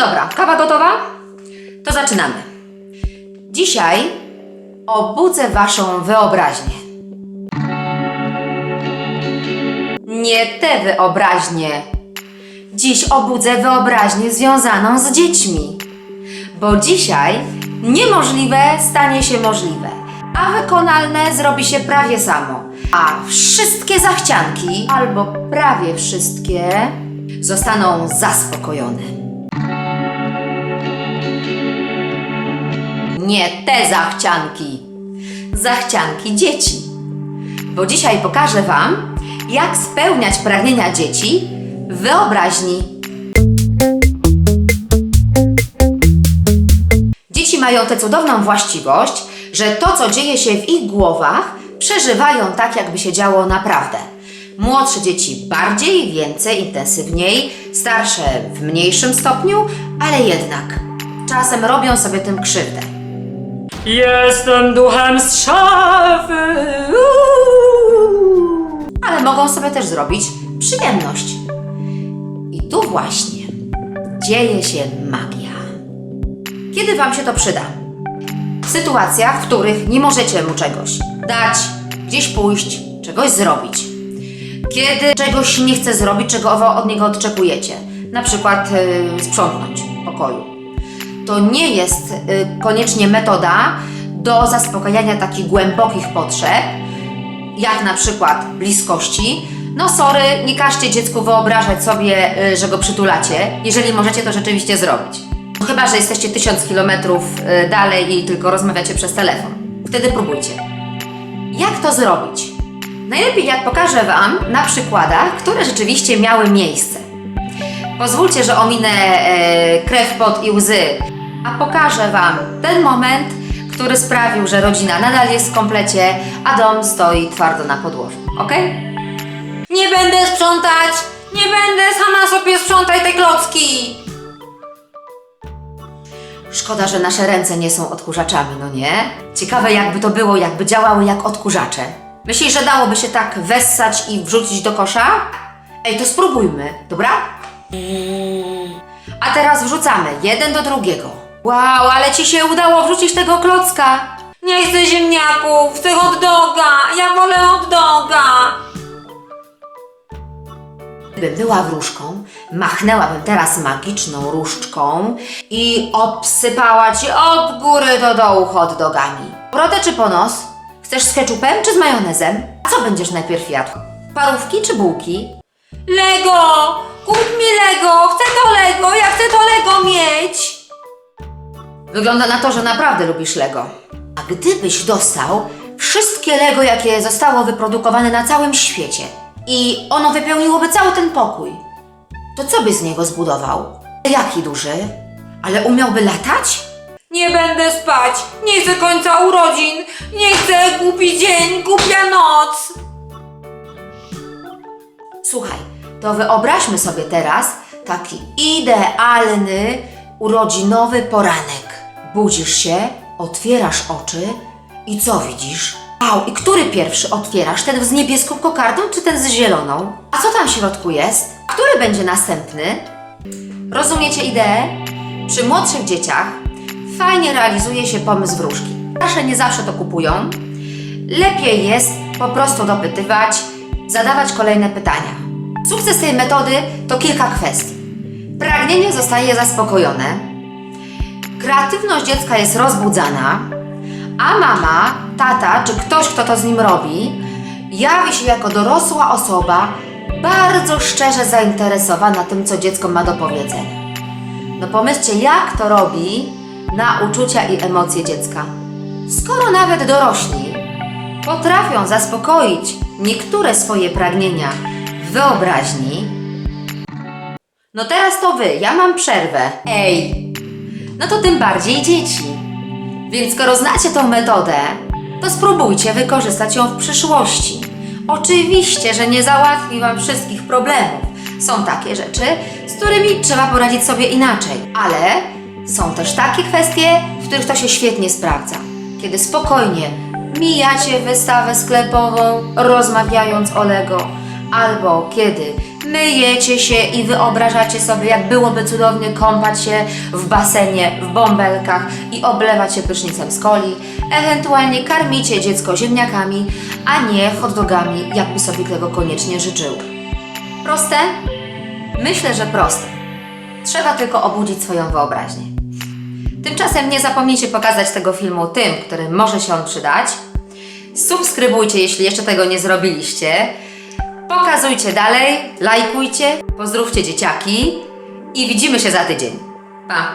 dobra, kawa gotowa? To zaczynamy. Dzisiaj obudzę Waszą wyobraźnię. Nie tę wyobraźnię. Dziś obudzę wyobraźnię związaną z dziećmi. Bo dzisiaj niemożliwe stanie się możliwe, a wykonalne zrobi się prawie samo. A wszystkie zachcianki, albo prawie wszystkie, zostaną zaspokojone. Nie te zachcianki, zachcianki dzieci. Bo dzisiaj pokażę Wam, jak spełniać pragnienia dzieci w wyobraźni. Dzieci mają tę cudowną właściwość, że to, co dzieje się w ich głowach, przeżywają tak, jakby się działo naprawdę. Młodsze dzieci bardziej, więcej, intensywniej, starsze w mniejszym stopniu, ale jednak czasem robią sobie tym krzywdę. Jestem duchem z szafy. ale mogą sobie też zrobić przyjemność. I tu właśnie dzieje się magia. Kiedy Wam się to przyda? W sytuacjach, w których nie możecie mu czegoś dać, gdzieś pójść, czegoś zrobić. Kiedy czegoś nie chce zrobić, czego od niego oczekujecie, na przykład yy, sprzątnąć w pokoju. To nie jest y, koniecznie metoda do zaspokajania takich głębokich potrzeb, jak na przykład bliskości. No sorry, nie każcie dziecku wyobrażać sobie, y, że go przytulacie. Jeżeli możecie to rzeczywiście zrobić. Chyba, że jesteście tysiąc kilometrów y, dalej i tylko rozmawiacie przez telefon. Wtedy próbujcie. Jak to zrobić? Najlepiej jak pokażę Wam na przykładach, które rzeczywiście miały miejsce. Pozwólcie, że ominę e, krew, pot i łzy, a pokażę Wam ten moment, który sprawił, że rodzina nadal jest w komplecie, a dom stoi twardo na podłożu. Ok? Nie będę sprzątać! Nie będę sama sobie sprzątać te klocki! Szkoda, że nasze ręce nie są odkurzaczami, no nie? Ciekawe jakby to było, jakby działały jak odkurzacze. Myślisz, że dałoby się tak wessać i wrzucić do kosza? Ej, to spróbujmy, dobra? A teraz wrzucamy jeden do drugiego. Wow, ale ci się udało wrzucić tego klocka. Nie chcę ziemniaków, chcę hot doga. Ja wolę hot doga. Gdybym była wróżką, machnęłabym teraz magiczną różdżką i obsypała ci od góry do dołu hot dogami. Brodę czy ponos? Chcesz z ketchupem czy z majonezem? A co będziesz najpierw jadł? Parówki czy bułki? Lego! Kup mi Lego! Chcę to Lego! Ja chcę to Lego mieć! Wygląda na to, że naprawdę lubisz Lego. A gdybyś dostał wszystkie Lego, jakie zostało wyprodukowane na całym świecie i ono wypełniłoby cały ten pokój, to co by z niego zbudował? Jaki duży? Ale umiałby latać? Nie będę spać! Nie chcę końca urodzin! Nie chcę głupi dzień, głupia noc! Słuchaj, to wyobraźmy sobie teraz taki idealny urodzinowy poranek. Budzisz się, otwierasz oczy i co widzisz? Wow, i który pierwszy otwierasz? Ten z niebieską kokardą czy ten z zieloną? A co tam w środku jest? Który będzie następny? Rozumiecie ideę? Przy młodszych dzieciach fajnie realizuje się pomysł wróżki. Nasze nie zawsze to kupują. Lepiej jest po prostu dopytywać, zadawać kolejne pytania. Sukces tej metody to kilka kwestii. Pragnienie zostaje zaspokojone, kreatywność dziecka jest rozbudzana, a mama, tata czy ktoś, kto to z nim robi, jawi się jako dorosła osoba bardzo szczerze zainteresowana tym, co dziecko ma do powiedzenia. No pomyślcie, jak to robi na uczucia i emocje dziecka. Skoro nawet dorośli potrafią zaspokoić niektóre swoje pragnienia w wyobraźni, no teraz to wy, ja mam przerwę. Ej! No to tym bardziej dzieci. Więc skoro znacie tą metodę, to spróbujcie wykorzystać ją w przyszłości. Oczywiście, że nie załatwi Wam wszystkich problemów. Są takie rzeczy, z którymi trzeba poradzić sobie inaczej, ale są też takie kwestie, w których to się świetnie sprawdza. Kiedy spokojnie mijacie wystawę sklepową, rozmawiając o Lego, albo kiedy myjecie się i wyobrażacie sobie, jak byłoby cudownie kąpać się w basenie, w bąbelkach i oblewać się prysznicem z coli, ewentualnie karmicie dziecko ziemniakami, a nie hot dogami, jakby sobie tego koniecznie życzył. Proste? Myślę, że proste. Trzeba tylko obudzić swoją wyobraźnię. Tymczasem nie zapomnijcie pokazać tego filmu tym, którym może się on przydać. Subskrybujcie, jeśli jeszcze tego nie zrobiliście. Pokazujcie dalej, lajkujcie, pozdrówcie dzieciaki i widzimy się za tydzień. Pa!